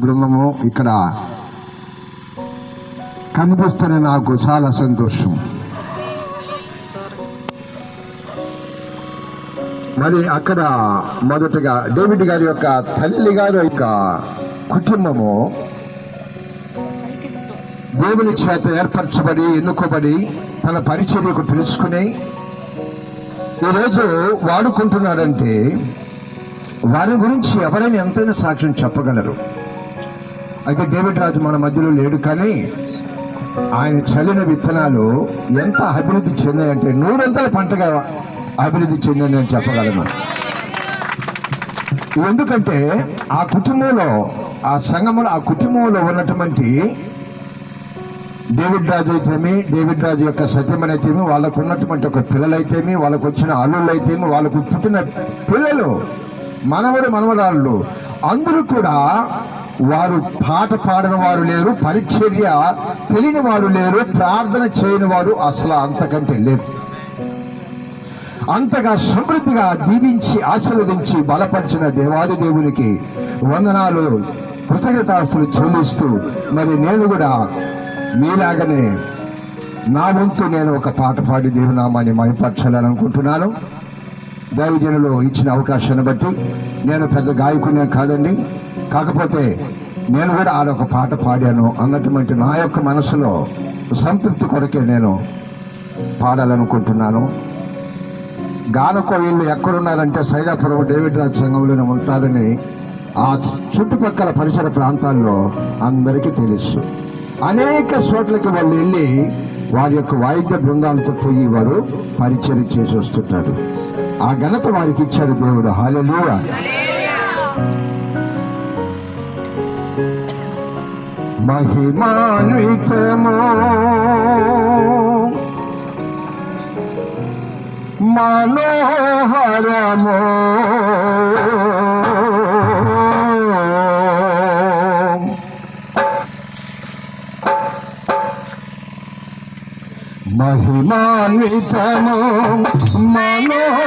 బృందము ఇక్కడ కనిపిస్తేనే నాకు చాలా సంతోషం. మరి అక్కడ మొదటగా డేవిడ్ గారి యొక్క తల్లి గారి యొక్క కుటుంబము దేవుని చేత ఏర్పరచబడి ఎన్నుకోబడి తన పరిచర్యకు తెలుసుకుని ఈరోజు వాడుకుంటున్నాడంటే వారి గురించి ఎవరైనా ఎంతైనా సాక్ష్యం చెప్పగలరు. అయితే డేవిడ్ రాజు మన మధ్యలో లేడు కానీ ఆయన చల్లిన విత్తనాలు ఎంత అభివృద్ధి చెందాయంటే నూరంతల పంటగా అభివృద్ధి చెందని నేను చెప్పగలను. ఎందుకంటే ఆ కుటుంబంలో ఆ సంఘంలో ఆ కుటుంబంలో ఉన్నటువంటి డేవిడ్ రాజు అయితేమి డేవిడ్ రాజు యొక్క సత్యమని అయితేమి వాళ్ళకు ఉన్నటువంటి ఒక పిల్లలైతేమి వాళ్ళకు వచ్చిన అల్లుళ్ళు అయితేమి వాళ్ళకు పుట్టిన పిల్లలు మనవడు మనవరాళ్ళు అందరూ కూడా వారు పాట పాడిన వారు లేరు పరిచర్య తెలియని వారు లేరు ప్రార్థన చేయని వారు అసలు అంతకంటే లేరు. అంతగా సమృద్ధిగా దీవించి ఆశీర్వదించి బలపరిచిన దేవాది దేవునికి వందనాలు కృతజ్ఞతాస్తులు చెల్లిస్తూ మరి నేను కూడా మీలాగనే నా వంతు నేను ఒక పాట పాడి దేవునామాన్ని మయపరచాలనుకుంటున్నాను దైవజనులు ఇచ్చిన అవకాశాన్ని బట్టి నేను పెద్ద గాయకునే కాదండి. కాకపోతే నేను కూడా ఆడొక పాట పాడాను. అన్నటువంటి నా యొక్క మనసులో సంతృప్తి కొరకే నేను పాడాలనుకుంటున్నాను. గానకోయిళ్ళు ఎక్కడున్నారంటే సైదాపురం డేవిడ్ రాజ్ సంఘంలోనే ఉంటారని ఆ చుట్టుపక్కల పరిసర ప్రాంతాల్లో అందరికీ తెలుసు. అనేక చోట్లకి వాళ్ళు వెళ్ళి వారి యొక్క వాయిద్య బృందాలతో పోయి వారు పరిచయం చేసి వస్తుంటారు. ఆ ఘనత వారికి ఇచ్చాడు దేవుడు. హాలెలుగా మహిమాన్వితమో. మనోహరమో. మహిమాన్వితమో మనోహరమో.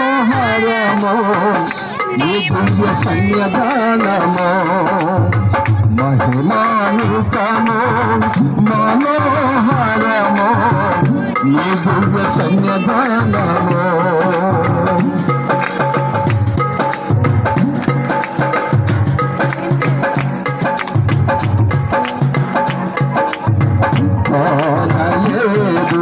నీ దివ్య సన్నిధానమో. మహిమాన్వితమో మనోహరమో నీ దివ్య సన్నిధానమో కోరలేదు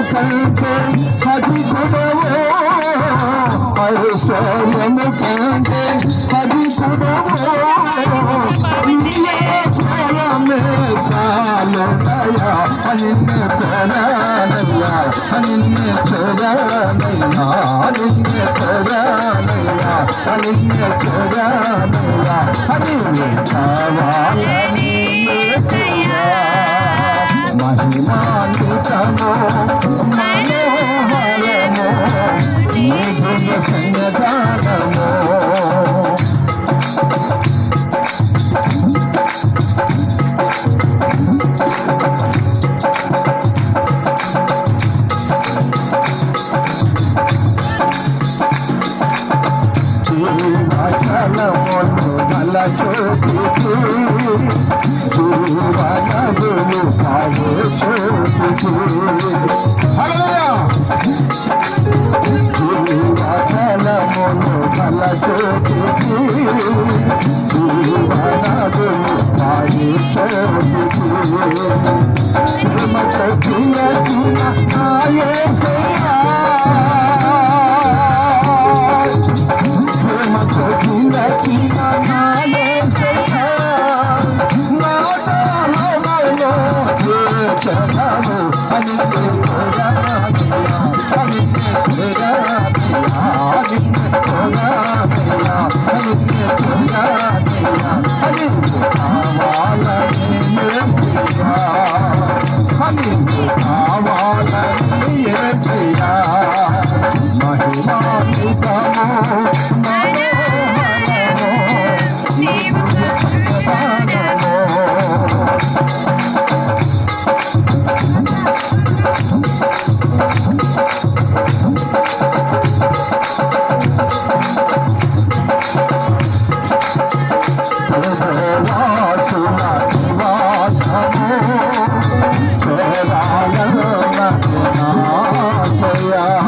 కంటే అది గుణవో ఐశ్వర్యము కంటే అది గుణవో సాలదయా అనిన్నే కొరానయ్యా అనిన్నే కొరానయ్యా కావాలని మహిమాన్వితమో ছোটলা ছোটি চুবানা দুলু ভালো ছোটি চুবানা মন ভালা ছোটি চুবানা দুলু ভালো ছোটি মত চুনা চুনা আয়ে সেই Gracias.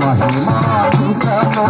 మహిమాతీతమో